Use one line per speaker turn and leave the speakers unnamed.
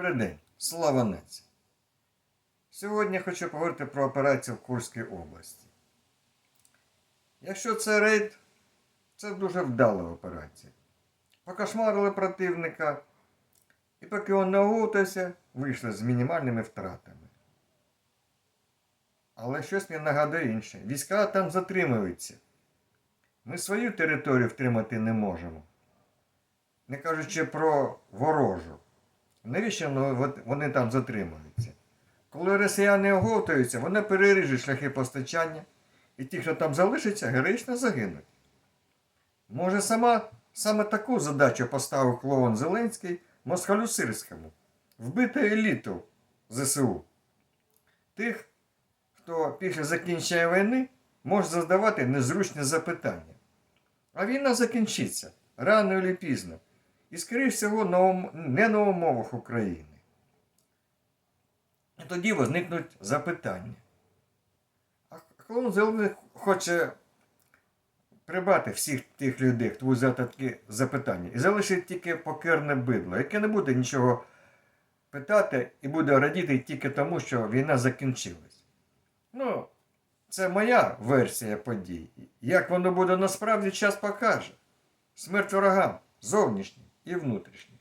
Добрий день, слава нації! Сьогодні хочу поговорити про операцію в Курській області. Якщо це рейд, це дуже вдала операція. Покошмарили противника, і поки він не оговтався, вийшли з мінімальними втратами. Але щось мені нагадує інше. Війська там затримуються. Ми свою територію втримати не можемо. Не кажучи про ворожу. Навіщо вони там затримуються? Коли росіяни оговтуються, вони переріжуть шляхи постачання, і ті, хто там залишиться, героїчно загинуть. Може, сама, саме таку задачу поставив клоун Зеленський Москалю Сирському вбити еліту ЗСУ. Тих, хто після закінчення війни може задавати незручні запитання. А війна закінчиться рано чи пізно. І, скоріш всього, не на умовах України. І тоді возникнуть запитання. А клоун Зелений хоче прибрати всіх тих людей, хто задати такі запитання, і залишить тільки покерне бидло, яке не буде нічого питати і буде радіти тільки тому, що війна закінчилась. Ну, це моя версія подій. Як воно буде насправді, час покаже. Смерть ворогам зовнішнім і внутрішнім.